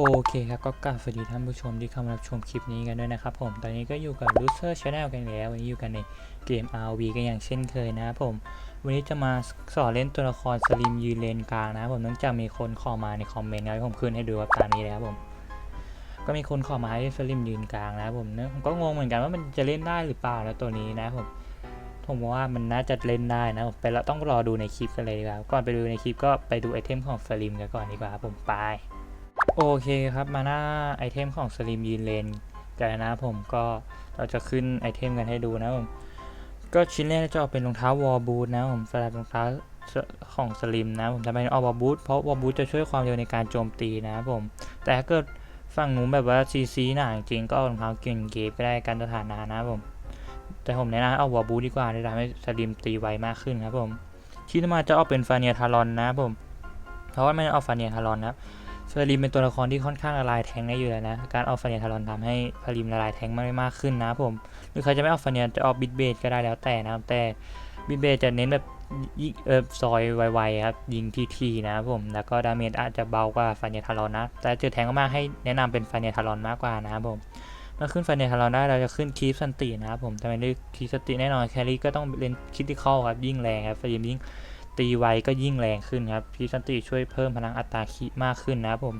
โอเคครับก็กราบสวัสดีท่านผู้ชมที่เข้ามารับชมคลิปนี้กันด้วยนะครับผมตอนนี้ก็อยู่กับ Loser Channel กันแล้ววันนี้อยู่กันในเกม RV กันอย่างเช่นเคยนะครับผม วันนี้จะมาสอนเล่นตัวละครสลิมยืนเลนกลางนะครับผมเนื่องจากมีคนขอมาในคอมเมนต์นะผมขึ้นให้ดูว่าตามนี้เลยครับผม ก็มีคนขอมาให้สลิมยืนกลางนะครับผมเนอะผมก็งงเหมือนกันว่ามันจะเล่นได้หรือเปล่าแล้วตัวนี้นะครับผมผมว่ามันน่าจะเล่นได้นะผมไปแล้วต้องรอดูในคลิปกันเลยดีกว่าก่อนไปดูในคลิปก็ไปดูไอเทมของสลิมกันก่อนดีกว่าผมไป โอเคครับมาหน้าไอเทมของสลิมยืนเลนกันนะผมก็เราจะขึ้นไอเทมกันให้ดูนะผมก็ชิ้นแรกจะออกเป็นรองเท้าวอลบูทนะผมสำหรับรองเท้าของสลิมนะผมทำไมเอาวอลบูทเพราะวอลบูทจะช่วยความเร็วในการโจมตีนะครับผมแต่ถ้าเกิดฝั่งนู้นแบบว่าซีซีหนาจริงก็เอารองเท้าเก่งเก็บก็ได้การสถานะนะผมแต่ผมแนะนำเอาวอลบูทดีกว่าจะทำให้สลิมตีไวมากขึ้นครับผมชิ้นต่อมาจะออกเป็นฟาเนียทารอนนะผมเพราะว่าไม่ได้เอาฟาเนียทารอนนะครับ ฟอร์ริมเป็นตัวละครที่ค่อนข้างละลายแทงได้อยู่แล้วนะ การเอาฟาเนียทารอนทำให้ฟาริมละลายแทงมากมากขึ้นนะผมหรือใครจะไม่เอาฟาเนียจะเอาบิดเบดก็ได้แล้วแต่นะแต่บิดเบดจะเน้นแบบยิงเออซอยไวๆครับยิงทีๆนะผมแล้วก็ดาเมจอาจจะเบากว่าฟาเนียทารอนนะ แต่เจอแทงมากๆให้แนะนำเป็นฟาเนียทารอนมากกว่านะครับผมเมื่อขึ้นฟาเนียทารอนได้เราจะขึ้นคีฟสันตินะครับผมทำไมเลือกคีฟสันติแน่นอนแครี่ก็ต้องเล่นคิติคอลครับยิ่งแรงครับฟาริมยิ่ง ตีไวก็ยิ่งแรงขึ้นครับคีฟสันติช่วยเพิ่มพลังอัตราคีมากขึ้นนะครับผม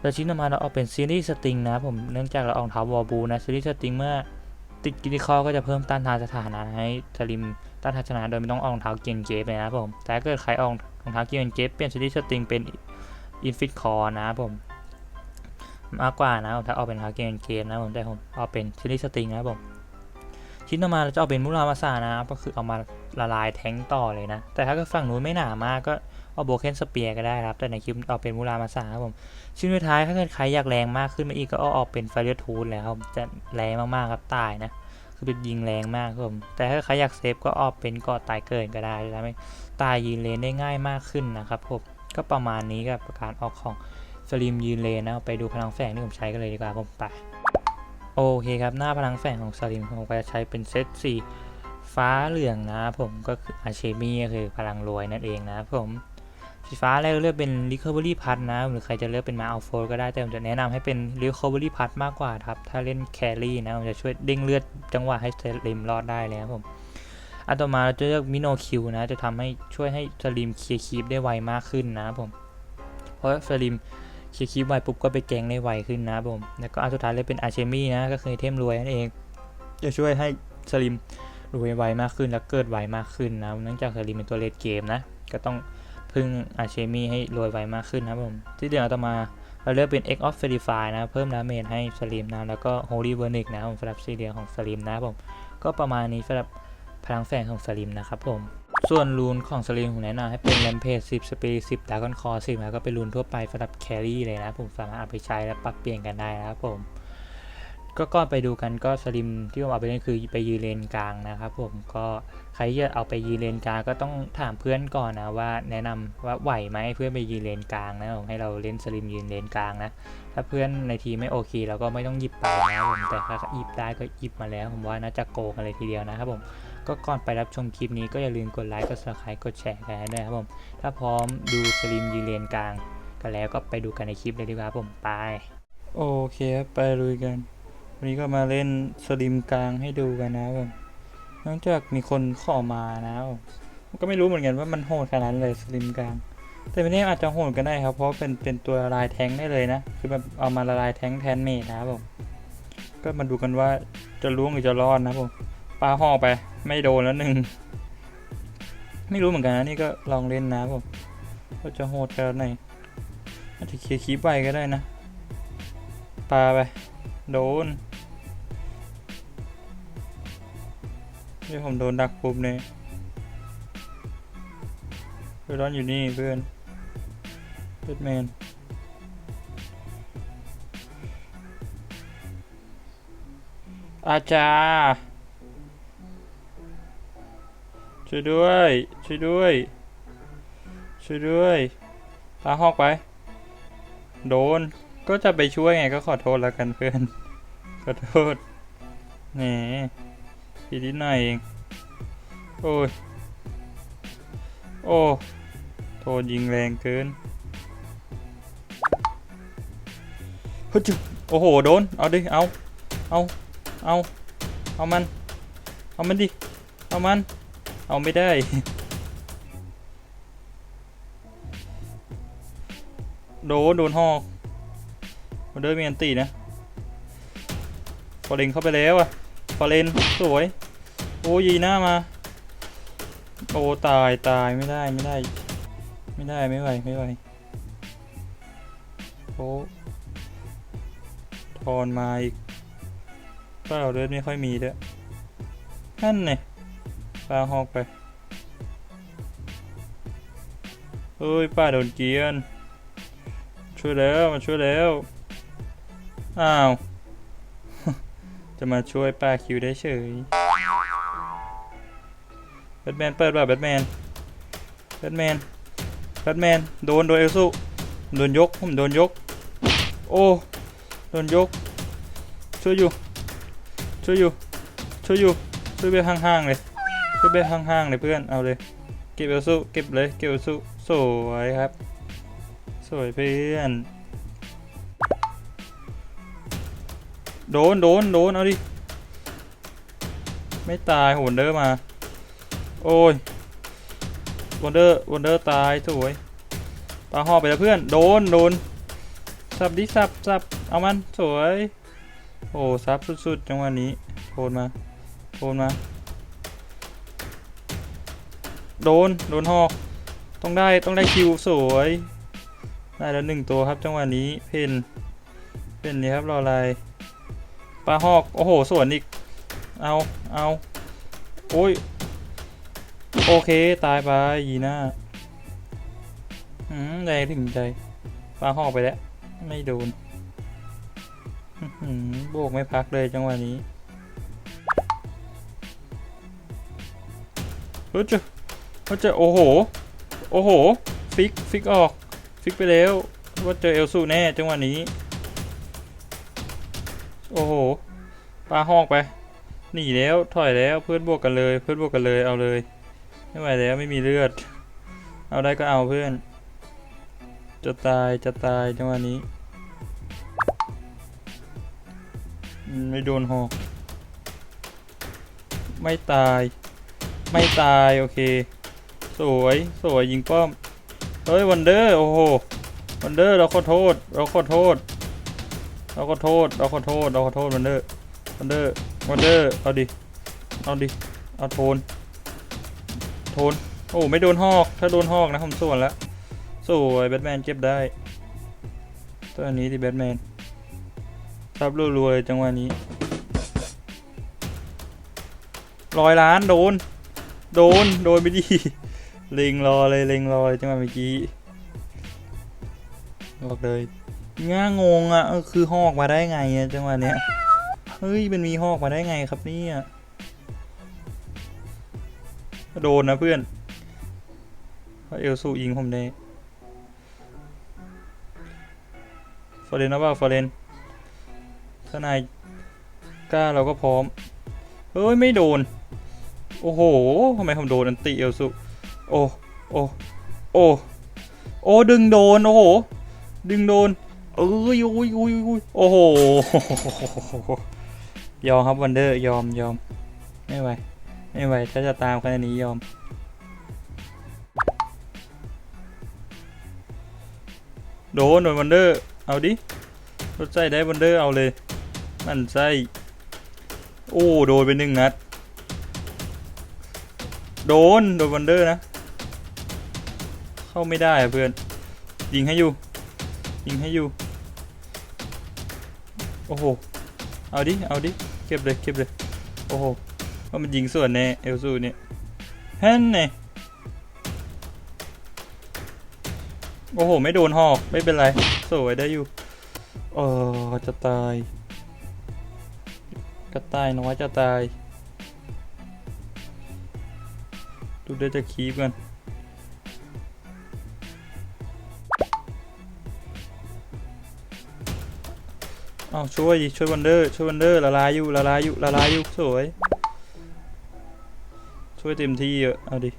แล้วชิ้นต่อมาเราเอาเป็นซีรีส์สติงนะครับผมเนื่องจากเราอองเท้าวอลบูนะซีรีส์สติงเมื่อติดกิติคอลก็จะเพิ่มต้านทานสถานะให้สลิมต้านทานสถานะโดยไม่ต้องอองเท้าเกียนเจฟเลยนะครับผมแต่ถ้าเกิดใครเอารองเท้าเกียนเจฟเปลี่ยนซีรีส์สติงเป็นอินฟิตคอร์นะครับผมมากกว่านะผมถ้าเอาเป็นเท้าเกียนเจฟนะผมแต่ผมเอาเป็นซีรีส์สติงนะครับผมชิ้นต่อมาเราจะเอาเป็นมุรามาซานะครับก็คือเอามา ละลายแทงต่อเลยนะ แต่ถ้ากิดฝั่งนู้นไม่หนามากก็เอาโบเคนสเปียร์ก็ได้ครับ แต่ในคลิปเอาเป็นมุรามาซาครับผม ชิ้นสุดท้ายถ้าเกิดใครอยากแรงมากขึ้นมาอีกก็เอาออกเป็นไฟเ e อร์ทูนแล้วครับจะแรงมากๆครับตายนะ คือเป็นยิงแรงมากครับผม แต่ถ้าใครอยากเซฟก็ออกเป็นเกาะตายเกินก็ได้จะทำให้ตายยืนเลนได้ง่ายมากขึ้นนะครับผม ก็ประมาณนี้กับการออกของสลิมยืนเลนนะไปดูพลังแฝงที่ผมใช้กันเลยดีกว่าผมไปโอเคครับหน้าพลังแฝงของสลิมผมก็จะใช้เป็นเซตสี ฟ้าเหลืองนะผมก็คืออาเชมีก็คือพลังรวยนั่นเองนะผมสีฟ้าแรกเลือกเป็น Recovery p a t นะหรือใครจะเลือกเป็นมาเอาโฟก็ได้แต่ผมจะแนะนำให้เป็น Recovery p a t มากกว่าครับ ถ้าเล่นแครี่นะมันจะช่วยเด้งเลือดจังหวะให้สลิมรอดได้เลยครับผมอันต่อมาเราจะเลือกมิโนคิวนะ จะทำให้ช่วยให้สลิมเคลียร์คีปได้ไวมากขึ้นนะครับผม เพราะสลิมเคลียร์คีปไวปุ๊บก็ไปแกงได้ไวขึ้นนะครับผมแล้วก็อันสุดท้ายเลยเป็นอาเชมี่นะก็คือเทมรวยนั่นเองจะช่วยให้สลิม รวยไวมากขึ้นและเกิดไวมากขึ้นนะเนื่องจากสลิเป็นตัวเลดเกมนะ ก็ต้องพึ่งอาเชมี่ให้รวยไวมากขึ้นนะครับผม ที่เดียวต่อมาเราเลือกเป็น X of Verify นะ เพิ่มดาเมจให้สลิมนะ แล้วก็ Holy v e r n i c นะผมสำหรับซีเรียของสลิมนะผม ก็ประมาณนี้สำหรับพลังแฝงของสลิมนะครับผม ส่วนรูนของสลิมผมแนะนำให้เป็น Rampage 10 Spirit 10 Dragon Core 10แล้วก็เป็นรูนทั่วไปสำหรับแครี่เลยนะ ผมสามารถเอาไปใช้และปรับเปลี่ยนกันได้นะครับผม ก็ก่อนไปดูกันก็สลิมที่ผมเอาไปเล่นคือไปยืนเลนกลางนะครับผมก็ใครจะเอาไปยืนเลนกลางก็ต้องถามเพื่อนก่อนนะว่าแนะนำว่าไหวไหมเพื่อนไปยืนเลนกลางนะผมให้เราเล่นสลิมยืนเลนกลางนะถ้าเพื่อนในทีไม่โอเคเราก็ไม่ต้องหยิบไปนะผมแต่ถ้าหยิบได้ก็หยิบมาแล้ว ผมว่าน่าจะโกงกันเลยทีเดียวนะครับผมก็ก่อนไปรับชมคลิปนี้ก็อย่าลืมกดไลค์กด subscribe กดแชร์กันด้วยครับผมถ้าพร้อมดูสลิมยืนเลนกลางกันแล้วก็ไปดูกันในคลิปเลยดีกว่าผมไปโอเคไปลุยกัน วันนี้ก็มาเล่นสลิมกลางให้ดูกันนะครับผมเนื่องจากมีคนขอมานะผมก็ไม่รู้เหมือนกันว่ามันโหดขนาดนั้นเลยสลิมกลาง แต่วันนี้อาจจะโหดก็ได้ครับ เพราะเป็นเป็นตัวละลายแท้งได้เลยนะ คือแบบเอามาละลายแท้งแทนเมดนะครับผม ก็มาดูกันว่าจะล้วงหรือจะรอดนะครับผมปาห่อไปไม่โดนแล้วหนึ่ง ไม่รู้เหมือนกันนะนี่ก็ลองเล่นนะครับผมว่าจะโหดขนาดไหนอาจจะเคลียร์คีบไปก็ได้นะ ปลาไป โดน เดี๋ยวผมโดนดักปุ๊บเนี่ยเพื่อนอยู่นี่เพื่อนเพื่อนแมนอาจารย์ช่วยด้วย ช่วยด้วย ช่วยด้วย ตาหอกไป โดน ก็จะไปช่วยไงก็ขอโทษแล้วกันเพื่อน ขอโทษแหมพี่นิดหน่อยเอง โอ้ย โอ้ โทษยิงแรงเกินเฮ้ยจึ๊บโอ้โห โดน เอาดิ เอา เอา เอา เอามัน เอามันดิ เอามัน เอาไม่ได้โดนโดนหอกมาเดินมีอันตีนะฟอเรนเข้าไปแล้วอะ ฟอเรนสวย โอ้ยีหน้ามา โอ้ตายตายไม่ได้ไม่ได้ ไม่ได้ไม่ไหวไม่ไหวโอ้ทอนมาอีกเปล่าเลือดไม่ค่อยมีด้วยนั่นไงปลาหอกไปเอ้ยป้าโดนเกียน ช่วยแล้วมาช่วยแล้ว อ้าว จะมาช่วยป้าคิวได้เฉยแบทแมนเปิดว่าแบทแมนแบทแมนแบทแมนโดนโดนเอลซูโดนยกผมโดนยก โอ้โดนยก ช่วยอยู่ ช่วยอยู่ ช่วยอยู่ ช่วยไปห่างๆเลยช่วยไปห่างๆเลยเพื่อนเอาเลยเก็บเอลซูเก็บเลยเก็บเอลซูสวยครับ สวยเพื่อน โดน โดน โดน เอาดิ ไม่ตายโหนเดอร์มา โอ้ยวันเดอร์วันเดอร์ตายสวยปลาหอบไปแล้วเพื่อน โดน โดนสับดิสับสับเอามันสวย โอ้ซับสุดๆจังหวะนี้โทนมาโทนมา โดน โดนหอก ต้องได้ ต้องได้คิวสวย ได้แล้วหนึ่งตัวครับจังหวะนี้ เพนเพนนี่ครับรออะไร ปลาหอก โอ้โหสวนอีก เอาเอาโอ้ย โอเค ตายไปยีน่าอืมแรงถึงใจปลาหอกไปแล้ว ไม่โดนโบกไม่พักเลยจังหวะนี้เฮ้ยเจะเฮ้ยจะโอ้โห โอ้โห ฟิก ฟิกออก ฟิกไปแล้ว ว่าเจอเอลซูแน่จังหวะนี้ โอ้โหปลาหอกไปหนีแล้วถอยแล้วเพื่อนบวกกันเลย เพื่อนบวกกันเลยเอาเลย ไม่ไหวแล้วไม่มีเลือด เอาได้ก็เอาเพื่อน จะตายจะตายจังหวะนี้ไม่โดนหอกไม่ตาย ไม่ตายโอเค สวยสวยยิงป้อมเฮ้ยวันเดอร์โอ้โหวันเดอร์เราขอโทษ เราขอโทษ เราขอโทษเราขอโทษเราขอโทษวันเดอร์วันเดอร์วันเดอร์เอาดิเอาดิเอาโทน โทน โอ้ไม่โดนหอก ถ้าโดนหอกนะผมส่วนแล้วสวยแบทแมนเก็บได้ตัวนี้ดิแบทแมนรับรัวๆเลยจังหวะนี้ร้อยล้านโดน โดน โดนไปดิเล็งรอเลยเล็งรอเลยจังหวะเมื่อกี้บอกเลย ง่างงอะคือหอกมาได้ไงอะจังหวะเนี้ยเฮ้ยมันมีหอกมาได้ไงครับเนี่ยโดนนะเพื่อนเพระเอลซูยิงผมได้ฟอร์เรนนะว่าฟอร์เรนถ้านายกล้าเราก็พร้อมเฮ้ยไม่โดน โอ้โหทำไมผมโดนอันติเอลซูโอ้โอ้โอ้โอ้ดึงโดน โอ้โห ดึงโดน เอ้ยอุ้ยอุ้ยอุ้ยโอ้โหยอมครับวันเดอร์ยอมยอมไม่ไหวไม่ไหวถ้าจะตามขนาดนี้ยอมโดนโดนวันเดอร์เอาดิรถใจได้วันเดอร์เอาเลยมันใจโอ้โดนไปหนึ่งนัดโดนโดนวันเดอร์นะ เข้าไม่ได้เพื่อนยิงให้อยู่ยิงให้อยู่ โอ้โห เอาดิ เอาดิ เก็บเลย เก็บเลย โอ้โหว่ามันยิงส่วนแน่เอลซูเนี่ยแฮ่นไงโอ้โห ไม่โดนหอก ไม่เป็นไร สวยได้อยู่เออจะตาย กระต่ายน้อยจะตาย ดูได้จะคีบกัน เอาช่วยดิช่วยวันเดอร์ช่วยวันเดอร์ละลายอยู่ละลายอยู่ละลายอยู่สวย ช่วยเต็มที่อะเอาดิ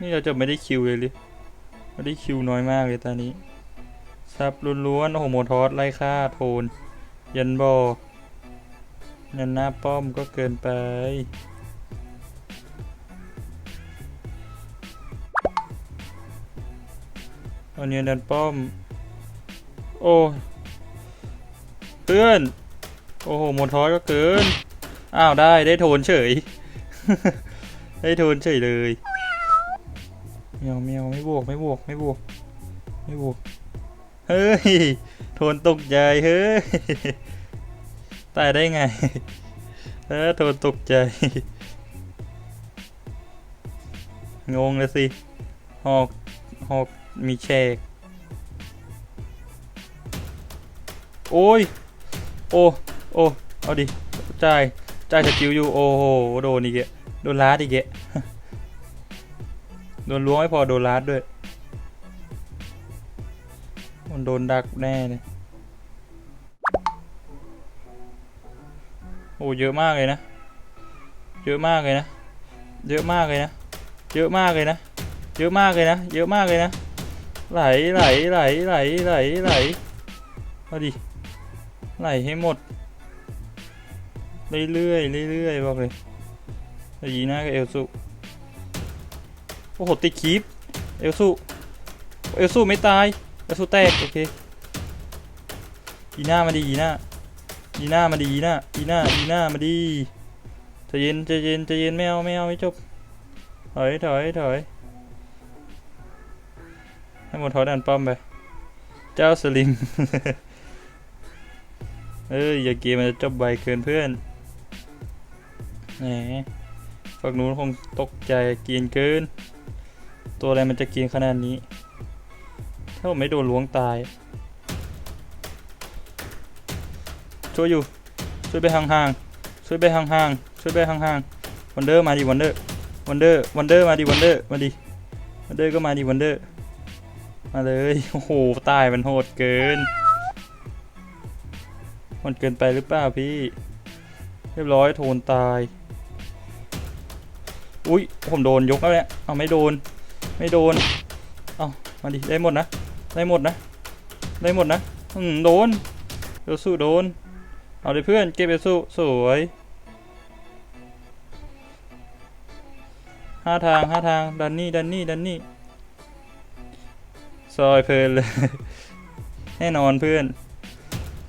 นี่เราจะไม่ได้คิวเลยหรือไม่ได้คิวน้อยมากเลยตอนนี้ซับล้วนๆโอ้โหโมทอสไล่ฆ่าโทน ยันบอยันหน้าป้อมก็เกินไปอันนี้ดันป้อม โอ้ เพื่อน โอ้โหโมทอสก็เกิน อ้าวได้ได้โทนเฉย ได้โทนเฉยเลยเมียวเมียวไม่บวกไม่บวกไม่บวกไม่บวก เฮ้ย โทนตกใจเฮ้ย ตายได้ไงเออโทนตกใจ งงเลยสิหอกหอกมีแฉกโอ้ย โอ้ โอ้ เอาดิ จ่าย จ่ายสกิลอยู่ โอ้โห โดนอีกเกะโดนลาดอีกเกะโดนล้วงไม่พอโดนลาดด้วย มันโดนดักแน่เลย โอ้เยอะมากเลยนะ เยอะมากเลยนะ เยอะมากเลยนะ เยอะมากเลยนะ เยอะมากเลยนะ เยอะมากเลยนะ ไหลไหลไหลไหลไหลไหลเอาดิ ไหลให้หมด เรื่อยๆเรื่อยๆบอกเลยแล้ยีน่ากับเอลสุโอ้โหติดคีปเอลสุเอลสุไม่ตายเอลสุแตกโอเคยีน่ามาดียีน่ายีน่ามาดียีน่ายีน่ายีน่ามาดีใจเย็นใจเย็นใจเย็นไม่เอาไม่เอาไม่จบถอยถอยถอยให้หมดทอยดันป้อมไปเจ้าสลิม เอ้ยอย่าเกมมันจะจบไวเกินเพื่อนแหมฝั่งนู้นคงตกใจเกรียนเกิน ตัวอะไรมันจะเกรียนขนาดนี้ ถ้าผมไม่โดนล้วงตาย ช่วยอยู่ ช่วยไปห่างๆ ช่วยไปห่างๆ ช่วยไปห่างๆ วันเดอร์มาดิวันเดอร์ วันเดอร์ วันเดอร์มาดิวันเดอร์ มาดิ วันเดอร์ก็มาดิวันเดอร์ มาเลย โอ้โห ตายมันโหดเกิน มันเกินไปหรือเปล่าพี่ เรียบร้อยโทนตาย อุ้ยผมโดนยกแล้วเนี่ยเอาไม่โดน ไม่โดน เอามาดิได้หมดนะ ได้หมดนะ ได้หมดนะ อืมโดนเอลสู้โดน เอาเลยเพื่อนเก็บเอลสู้สวยห้าทางห้าทางดันนี่ดันนี่ดันนี่ซอยเพลินเลย แน่นอนเพื่อน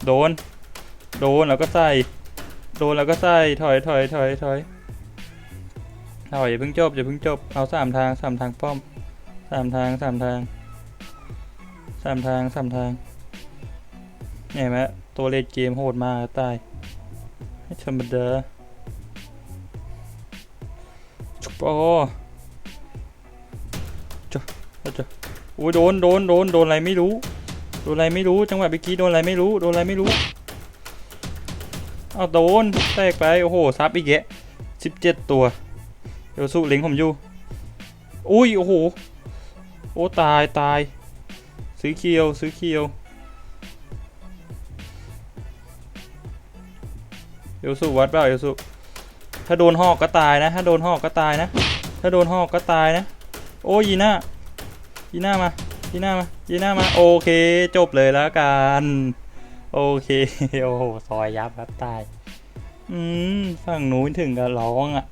โดน โดนแล้วก็ใส่ โดนแล้วก็ใส่ ถอยถอยถอยถอยถอยอย่าเพิ่งจบอย่าเพิ่งจบ เอาสามทางสามทางป้อมสามทางสามทางสามทางสามทางเห็นไหมตัวเลดเกมโหดมากตายไม่ธรรมดาจุบโอจ้ะจ้ะโอ้ยโดนโดนโดนโดนอะไรไม่รู้ โดนอะไรไม่รู้ จังหวะเมื่อกี้โดนอะไรไม่รู้ โดนอะไรไม่รู้ เอาโดนแตกไปโอ้โหซับอีกแกะสิบเจ็ดตัวเดี๋ยวสู้เล็งผมอยู่อุ้ยโอ้โหโอ้ตายตายซื้อเคียวซื้อเคียวเดี๋ยวสู้วัดเปล่าเดี๋ยวสู้ถ้าโดนหอกก็ตายนะ ถ้าโดนหอกก็ตายนะ ถ้าโดนหอกก็ตายนะ โอ้ยีน่ายีน่ามายีน่ามายีน่ามา โอเค จบเลยแล้วกัน โอเค โอ้โห ซอยยับครับตาย อืม ฝั่งนู้นถึงกับร้องอะ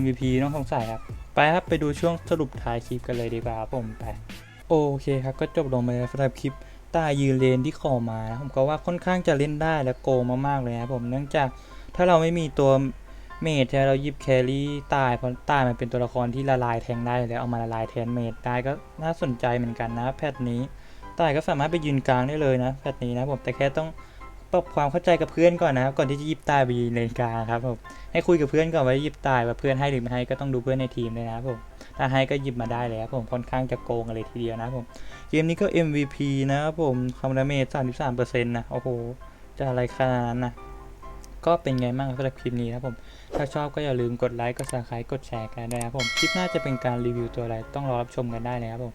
MVP น้องสงสัยครับ ไปครับไปดูช่วงสรุปท้ายคลิปกันเลยดีกว่าครับผมไป โอเคครับ ก็จบลงไปแล้วสำหรับคลิปตายืนเลนที่ขอมานะผมก็ว่าค่อนข้างจะเล่นได้และโกงมากๆเลยนะครับผมเนื่องจากถ้าเราไม่มีตัวเมดใช่ไหมเราหยิบแครี่ตายเพราะตายมันเป็นตัวละครที่ละลายแทงได้แล้วเอามาละลายแทนเมดได้ก็น่าสนใจเหมือนกันนะแพทนี้ ตายก็สามารถไปยืนกลางได้เลยนะแพทนี้นะผมแต่แค่ต้องปรับความเข้าใจกับเพื่อนก่อนนะครับ ก่อนที่จะยิบตายไปยืนเลนกลางครับผมให้คุยกับเพื่อนก่อนว่ายิบตายว่าเพื่อนให้หรือไม่ให้ก็ต้องดูเพื่อนในทีมเลยนะครับผมถ้าให้ก็หยิบมาได้เลยครับผมค่อนข้างจะโกงกันเลยทีเดียวนะครับผมเกมนี้ก็ MVP นะครับผมคอมดาเมจ33%นต์นะโอ้โหจะอะไรขนาดนั้นนะก็เป็นไงบ้างสำหรับคลิปนี้ครับผม ถ้าชอบก็อย่าลืมกดไลค์ กด subscribe กดแชร์กันด้วยนะครับผม คลิปหน้าจะเป็นการรีวิวตัวอะไรต้องรอรับชมกันได้เลยครับผม